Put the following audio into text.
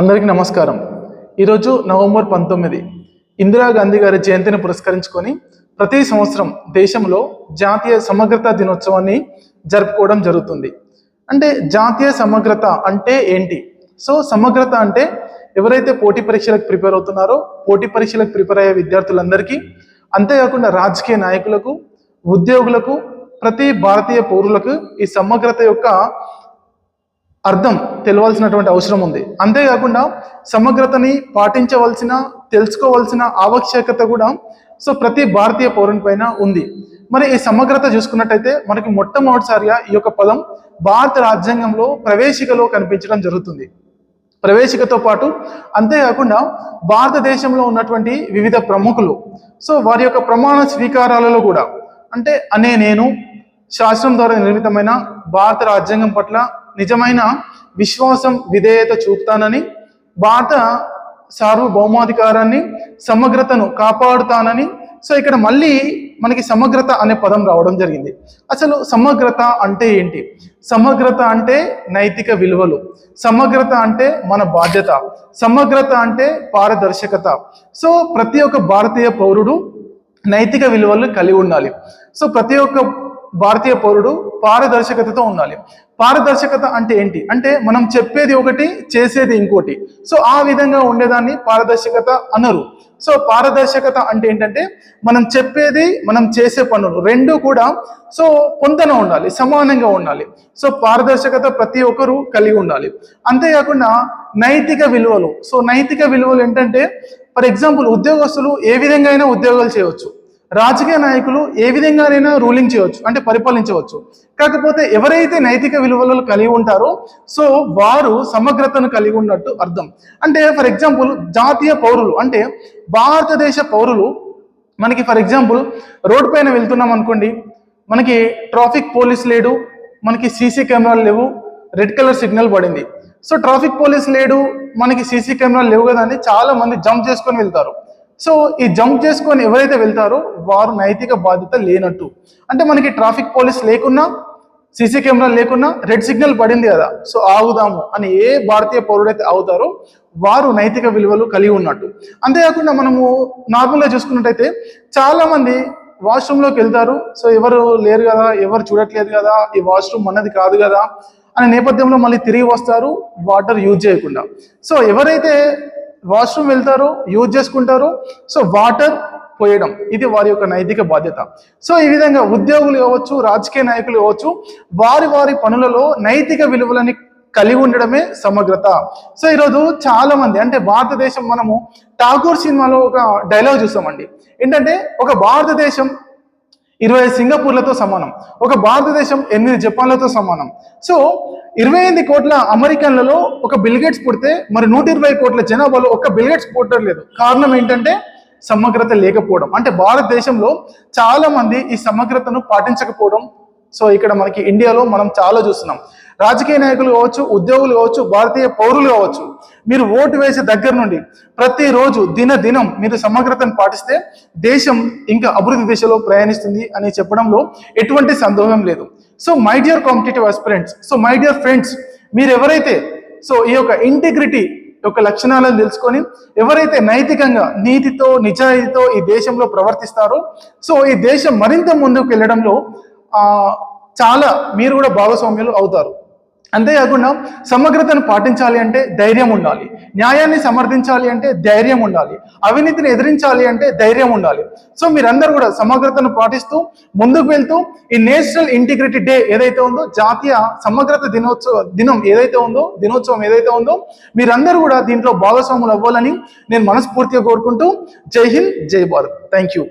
అందరికీ నమస్కారం. ఈరోజు నవంబర్ పంతొమ్మిది. ఇందిరాగాంధీ గారి జయంతిని పురస్కరించుకొని ప్రతి సంవత్సరం దేశంలో జాతీయ సమగ్రత దినోత్సవాన్ని జరుపుకోవడం జరుగుతుంది. అంటే జాతీయ సమగ్రత అంటే ఏంటి? సో సమగ్రత అంటే ఎవరైతే పోటీ పరీక్షలకు ప్రిపేర్ అవుతున్నారో పోటీ పరీక్షలకు ప్రిపేర్ అయ్యే విద్యార్థులందరికీ అంతేకాకుండా రాజకీయ నాయకులకు ఉద్యోగులకు ప్రతి భారతీయ పౌరులకు ఈ సమగ్రత యొక్క అర్థం తెలవాల్సినటువంటి అవసరం ఉంది. అంతేకాకుండా సమగ్రతని పాటించవలసిన తెలుసుకోవాల్సిన ఆవశ్యకత కూడా సో ప్రతి భారతీయ పౌరుని పైన ఉంది. మరి ఈ సమగ్రత చూసుకున్నట్టయితే మనకి మొట్టమొదటిసారిగా ఈ యొక్క పదం భారత రాజ్యాంగంలో ప్రవేశికలో కనిపించడం జరుగుతుంది. ప్రవేశికతో పాటు అంతేకాకుండా భారతదేశంలో ఉన్నటువంటి వివిధ ప్రముఖులు సో వారి యొక్క ప్రమాణ స్వీకారాలలో కూడా అంటే అనే నేను శాస్త్రం ద్వారా నిర్మితమైన భారత రాజ్యాంగం పట్ల నిజమైన విశ్వాసం విధేయత చూపుతానని భారత సార్వభౌమాధికారాన్ని సమగ్రతను కాపాడుతానని. సో ఇక్కడ మళ్ళీ మనకి సమగ్రత అనే పదం రావడం జరిగింది. అసలు సమగ్రత అంటే ఏంటి? సమగ్రత అంటే నైతిక విలువలు. సమగ్రత అంటే మన బాధ్యత. సమగ్రత అంటే పారదర్శకత. సో ప్రతి ఒక్క భారతీయ పౌరుడు నైతిక విలువలు కలిగి ఉండాలి. సో ప్రతి ఒక్క భారతీయ పౌరుడు పారదర్శకతతో ఉండాలి. పారదర్శకత అంటే ఏంటి? అంటే మనం చెప్పేది ఒకటి చేసేది ఇంకోటి. సో ఆ విధంగా ఉండేదాన్ని పారదర్శకత అనరు. సో పారదర్శకత అంటే ఏంటంటే మనం చెప్పేది మనం చేసే పనులు రెండు కూడా సో పొందన ఉండాలి సమానంగా ఉండాలి. సో పారదర్శకత ప్రతి ఒక్కరూ కలిగి ఉండాలి. అంతేకాకుండా నైతిక విలువలు. సో నైతిక విలువలు ఏంటంటే ఫర్ ఎగ్జాంపుల్ ఉద్యోగస్తులు ఏ విధంగా అయినా ఉద్యోగాలు చేయవచ్చు. రాజకీయ నాయకులు ఏ విధంగానైనా రూలింగ్ చేయవచ్చు అంటే పరిపాలించవచ్చు. కాకపోతే ఎవరైతే నైతిక విలువలను కలిగి ఉంటారో సో వారు సమగ్రతను కలిగి ఉన్నట్టు అర్థం. అంటే ఫర్ ఎగ్జాంపుల్ జాతీయ పౌరులు అంటే భారతదేశ పౌరులు మనకి ఫర్ ఎగ్జాంపుల్ రోడ్ పైన వెళ్తున్నాం అనుకోండి మనకి ట్రాఫిక్ పోలీస్ లేడు మనకి సీసీ కెమెరాలు లేవు రెడ్ కలర్ సిగ్నల్ పడింది. సో ట్రాఫిక్ పోలీస్ లేడు మనకి సీసీ కెమెరాలు లేవు కదా అని చాలా మంది జంప్ చేసుకొని వెళ్తారు. సో ఈ జంప్ చేసుకొని ఎవరైతే వెళ్తారో వారు నైతిక బాధ్యత లేనట్టు. అంటే మనకి ట్రాఫిక్ పోలీస్ లేకున్నా సీసీ కెమెరా లేకున్నా రెడ్ సిగ్నల్ పడింది కదా సో ఆగుదాము అని ఏ భారతీయ పౌరుడైతే అవుతారో వారు నైతిక విలువలు కలిగి ఉన్నట్టు. అంతేకాకుండా మనము నార్మల్గా చూసుకున్నట్టయితే చాలామంది వాష్రూమ్లోకి వెళ్తారు సో ఎవరు లేరు కదా ఎవరు చూడట్లేదు కదా ఈ వాష్రూమ్ మనది కాదు కదా అనే నేపథ్యంలో మళ్ళీ తిరిగి వస్తారు వాటర్ యూజ్ చేయకుండా. సో ఎవరైతే వాష్రూమ్ వెళ్తారు యూజ్ చేసుకుంటారు. సో వాటర్ పోయడం ఇది వారి యొక్క నైతిక బాధ్యత. సో ఈ విధంగా ఉద్యోగులు కావచ్చు రాజకీయ నాయకులు కావచ్చు వారి వారి పనులలో నైతిక విలువలని కలిగి ఉండడమే సమగ్రత. సో ఈరోజు చాలా మంది అంటే భారతదేశం మనము ఠాగూర్ సినిమాలో ఒక డైలాగ్ చూసామండి. ఏంటంటే ఒక భారతదేశం ఇరవై సింగపూర్లతో సమానం. ఒక భారతదేశం ఎనిమిది జపాన్లతో సమానం. సో ఇరవై ఎనిమిది కోట్ల అమెరికన్లలో ఒక బిల్గేట్స్ పుడితే మరి నూట ఇరవై కోట్ల జనాభాలో ఒక బిల్గేట్స్ పుట్టడం లేదు. కారణం ఏంటంటే సమగ్రత లేకపోవడం. అంటే భారతదేశంలో చాలా మంది ఈ సమగ్రతను పాటించకపోవడం. సో ఇక్కడ మనకి ఇండియాలో మనం చాలా చూస్తున్నాం. రాజకీయ నాయకులు కావచ్చు ఉద్యోగులు కావచ్చు భారతీయ పౌరులు కావచ్చు మీరు ఓటు వేసే దగ్గర నుండి ప్రతిరోజు దిన దినం మీరు సమగ్రతను పాటిస్తే దేశం ఇంకా అభివృద్ధి దిశలో ప్రయాణిస్తుంది అని చెప్పడంలో ఎటువంటి సందేహం లేదు. So my dear competitive aspirants so my dear friends మీరు ఎవరైతే సో ఈ యొక్క ఇంటిగ్రిటీ యొక్క లక్షణాలను తెలుసుకొని ఎవరైతే నైతికంగా నీతితో నిజాయితీతో ఈ దేశంలో ప్రవర్తిస్తారో సో ఈ దేశం మరింత ముందుకు వెళ్ళడంలో చాలా మీరు కూడా భాగస్వామ్యులు అవుతారు. అంతేకాకుండా సమగ్రతను పాటించాలి అంటే ధైర్యం ఉండాలి. న్యాయాన్ని సమర్థించాలి అంటే ధైర్యం ఉండాలి. అవినీతిని ఎదిరించాలి అంటే ధైర్యం ఉండాలి. సో మీరందరూ కూడా సమగ్రతను పాటిస్తూ ముందుకు వెళ్తూ ఈ నేషనల్ ఇంటిగ్రిటీ డే ఏదైతే ఉందో జాతీయ సమగ్రత దినోత్సవ దినం ఏదైతే ఉందో దినోత్సవం ఏదైతే ఉందో మీరందరూ కూడా దీంట్లో భాగస్వాములు అవ్వాలని నేను మనస్ఫూర్తిగా కోరుకుంటూ జై హింద్ జై భారత్. Thank you